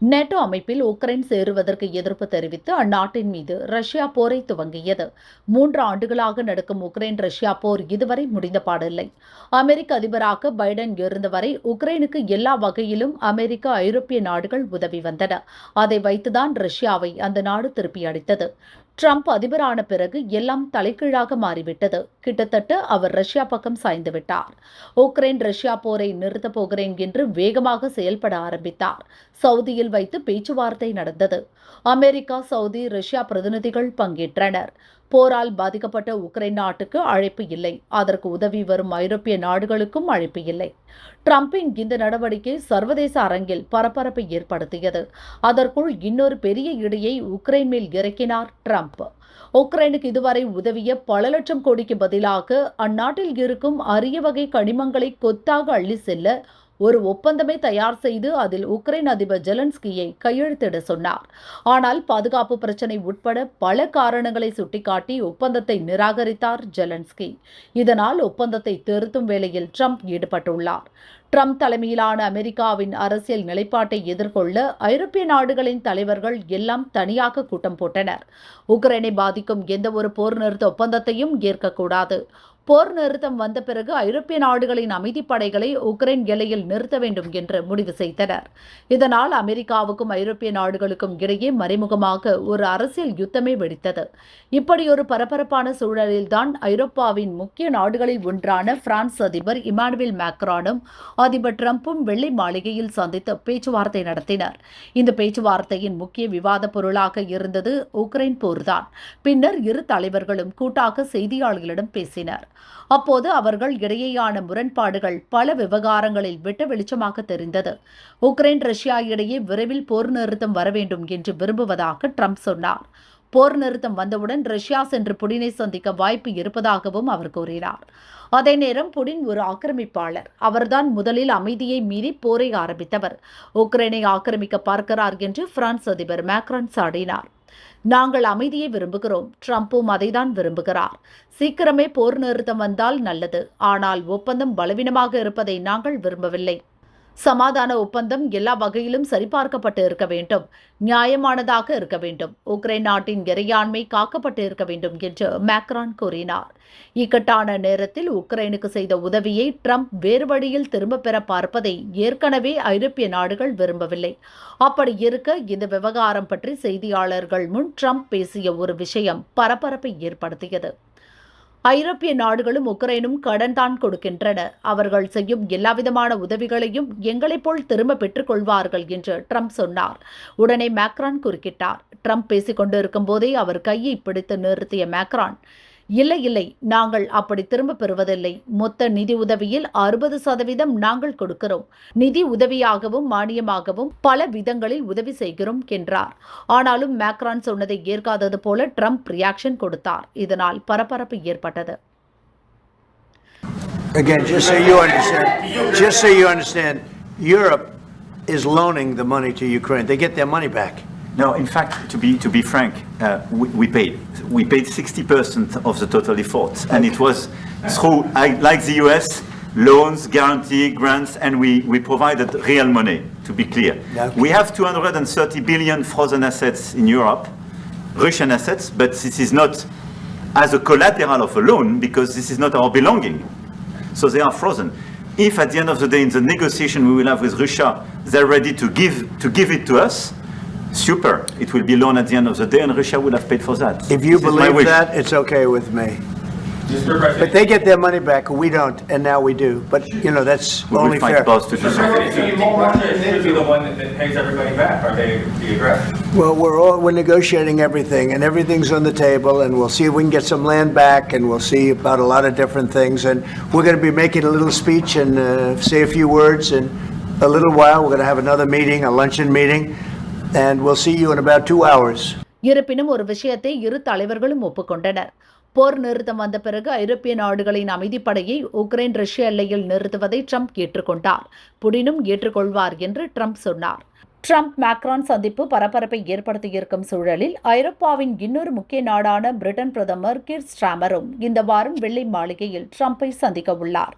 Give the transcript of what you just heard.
NATO அமைப்பில் Ukraine சேருவதற்கு எதிர்ப்பு தெரிவித்து அந்நாட்டின் மீது ரஷ்யா போரை துவங்கியது. மூன்று ஆண்டுகளாக நடக்கும் உக்ரைன் ரஷ்யா போர் இதுவரை முடிந்த பாடில்லை. அமெரிக்க அதிபராக பைடன் இருந்தவரை உக்ரைனுக்கு எல்லா வகையிலும் அமெரிக்க ஐரோப்பிய நாடுகள் உதவி வந்தன. அதை வைத்துதான் ரஷ்யாவை அந்த நாடு திருப்பி அடித்தது. ட்ரம்ப் அதிபரான பிறகு எல்லாம் தலைகீழாக மாறிவிட்டது. கிட்டத்தட்ட அவர் ரஷ்யா பக்கம் சாய்ந்து விட்டார். உக்ரைன் ரஷ்யா போரை நிறுத்தப் போகிறேன் என்று வேகமாக செயல்பட ஆரம்பித்தார். சவுதியில் வைத்து பேச்சுவார்த்தை நடந்தது. அமெரிக்கா சவுதி ரஷ்யா பிரதிநிதிகள் பங்கேற்றனர். போரால் பாதிக்கப்பட்ட உக்ரைன் நாட்டுக்கு அழைப்பு இல்லை. அதற்கு உதவி வரும் ஐரோப்பிய நாடுகளுக்கும் அழைப்பு இல்லை. டிரம்பின் இந்த நடவடிக்கை சர்வதேச அரங்கில் பரபரப்பை ஏற்படுத்தியது. அதற்குள் இன்னொரு பெரிய இடையை உக்ரைன் மேல் இறக்கினார் ட்ரம்ப். உக்ரைனுக்கு இதுவரை உதவிய பல லட்சம் கோடிக்கு பதிலாக அந்நாட்டில் இருக்கும் அரிய வகை கனிமங்களை கொத்தாக அள்ளி செல்ல ஒரு ஒப்பந்தமே தயார் செய்து அதில் உக்ரைன் அதிபர் ஜெலன்ஸ்கியை கையெழுத்திட சொன்னார். ஆனால் பாதுகாப்பு பிரச்சினை உட்பட பல காரணங்களை சுட்டிக்காட்டி ஒப்பந்தத்தை நிராகரித்தார் ஜெலன்ஸ்கி. இதனால் ஒப்பந்தத்தை திருத்தும் வேளையில் ட்ரம்ப் ஈடுபட்டுள்ளார். ட்ரம்ப் தலைமையிலான அமெரிக்காவின் அரசியல் நிலைப்பாட்டை எதிர்கொள்ள ஐரோப்பிய நாடுகளின் தலைவர்கள் எல்லாம் தனியாக கூட்டம் போட்டனர். உக்ரைனை பாதிக்கும் எந்தவொரு போர் நிறுத்த ஒப்பந்தத்தையும் ஏற்கக்கூடாது. போர் நிறுத்தம் வந்த பிறகு ஐரோப்பிய நாடுகளின் அமைதிப்படைகளை உக்ரைன் எல்லையில் நிறுத்த வேண்டும் என்று முடிவு செய்தனர். இதனால் அமெரிக்காவுக்கும் ஐரோப்பிய நாடுகளுக்கும் இடையே மறைமுகமாக ஒரு அரசியல் யுத்தமே வெடித்தது. இப்படி ஒரு பரபரப்பான சூழலில்தான் ஐரோப்பாவின் முக்கிய நாடுகளில் ஒன்றான பிரான்ஸ் அதிபர் இமானுவேல் மேக்ரானும் அதிபர் டிரம்பும் வெள்ளை மாளிகையில் சந்தித்து பேச்சுவார்த்தை நடத்தினர். இந்த பேச்சுவார்த்தையின் முக்கிய விவாத பொருளாக இருந்தது உக்ரைன் போர்தான். பின்னர் இரு தலைவர்களும் கூட்டாக செய்தியாளர்களிடம் பேசினர். அப்போது அவர்கள் இடையேயான முரண்பாடுகள் பல விவகாரங்களில் வெட்ட வெளிச்சமாக தெரிந்தது. உக்ரைன் ரஷ்யா இடையே விரைவில் போர் நிறுத்தம் வர வேண்டும் என்று விரும்புவதாக ட்ரம்ப் சொன்னார். போர் நிறுத்தம் வந்தவுடன் ரஷ்யா சென்று புடினை சந்திக்க வாய்ப்பு இருப்பதாகவும் அவர் கூறினார். அதே நேரம் புடின் ஒரு ஆக்கிரமிப்பாளர். அவர்தான் முதலில் அமைதியை மீறி போரை ஆரம்பித்தவர். உக்ரைனை ஆக்கிரமிக்க பார்க்கிறார் என்று பிரான்ஸ் அதிபர் மேக்ரான் சாடினார். நாங்கள் அமைதியை விரும்புகிறோம். ட்ரம்ப்பும் அதைதான் விரும்புகிறார். சீக்கிரமே போர் நிறுத்தம் வந்தால் நல்லது. ஆனால் ஒப்பந்தம் பலவீனமாக இருப்பதை நாங்கள் விரும்பவில்லை. சமாதான ஒப்பந்தம் எல்லா வகையிலும் சரிபார்க்கப்பட்டு இருக்க வேண்டும். நியாயமானதாக இருக்க வேண்டும். உக்ரைன் நாட்டின் இறையாண்மை காக்கப்பட்டு இருக்க வேண்டும் என்று மேக்ரான் கூறினார். இக்கட்டான நேரத்தில் உக்ரைனுக்கு செய்த உதவியை ட்ரம்ப் வேறு வழியில் திரும்பப் பெற பார்ப்பதை ஏற்கனவே ஐரோப்பிய நாடுகள் விரும்பவில்லை. அப்படி இருக்க இந்த விவகாரம் பற்றி செய்தியாளர்கள் முன் ட்ரம்ப் பேசிய ஒரு விஷயம் பரபரப்பை ஏற்படுத்தியது. ஐரோப்பிய நாடுகளும் உக்ரைனும் கடன் தான் கொடுக்கின்றன. அவர்கள் செய்யும் எல்லாவிதமான உதவிகளையும் எங்களைப் போல் திரும்ப பெற்றுக்கொள்வார்கள் என்று ட்ரம்ப் சொன்னார். உடனே மேக்ரான் குறுக்கிட்டார். ட்ரம்ப் பேசிக் கொண்டிருக்கும் போதே அவர் கையை பிடித்து நிறுத்திய மேக்ரான் இல்லை இல்லை நாங்கள் அப்படி திரும்ப பெறுவதில்லை. மொத்த நிதி உதவியில் அறுபது சதவீதம் நாங்கள் கொடுக்கிறோம். நிதி உதவியாகவும் மானியமாகவும் பல விதங்களில் உதவி செய்கிறோம் என்றார். ஆனாலும் மேக்ரான் சொன்னதை ஏற்காதது போல ட்ரம்ப் ரியாக்ஷன் கொடுத்தார். இதனால் பரபரப்பு ஏற்பட்டது. Again, just so you understand, just so you understand, Europe is loaning the money to Ukraine. They get their money back. No, in fact, to be to be frank, uh, we, we paid. We paid 60% of the total effort, and it was through, I- like the US, loans, guarantee, grants, and we, we provided real money. To be clear, Okay. we have 230 billion frozen assets in Europe, Russian assets, but this is not as a collateral of a loan because this is not our belonging. So they are frozen. If at the end of the day, in the negotiation we will have with Russia, they're ready to give to give it to us, super. It will be loan at the end of the day, and Russia will have paid for that. If you This is my believe wish. that, it's okay with me. Mr. But President, they get their money back, we don't, and now we do. But, you know, that's We will only find fair. both to do Mr. so. President, do you think Russia should be the one that that pays everybody back? Are they the aggressor? Well, we're all, we're negotiating everything, and everything's on the table, and we'll see if we can get some land back, and we'll see about a lot of different things. And we're going to be making a little speech and uh, say a few words in a little while. We're going to have another meeting, a luncheon meeting, and we'll see you in about two hours. இருப்பினும் ஒரு விஷயத்தை இரு தலைவர்களும் ஒப்புக்கொண்டனர். போர் நிறுத்தம் வந்த பிறகு ஐரோப்பிய நாடுகளின் அமைதிப்படையை உக்ரைன் ரஷ்ய எல்லையில் நிறுத்துவதை ட்ரம்ப் ஏற்றுக்கொண்டார். புடினும் ஏற்றுக்கொள்வார் என்று ட்ரம்ப் சொன்னார். ட்ரம்ப் மேக்ரான் சந்திப்பு பரபரப்பை ஏற்படுத்தியிருக்கும் சூழலில் ஐரோப்பாவின் இன்னொரு முக்கிய நாடான பிரிட்டன் பிரதமர் கிர் ஸ்டாமரும் இந்த வாரம் வெள்ளை மாளிகையில் ட்ரம்ப்பை சந்திக்க உள்ளார்.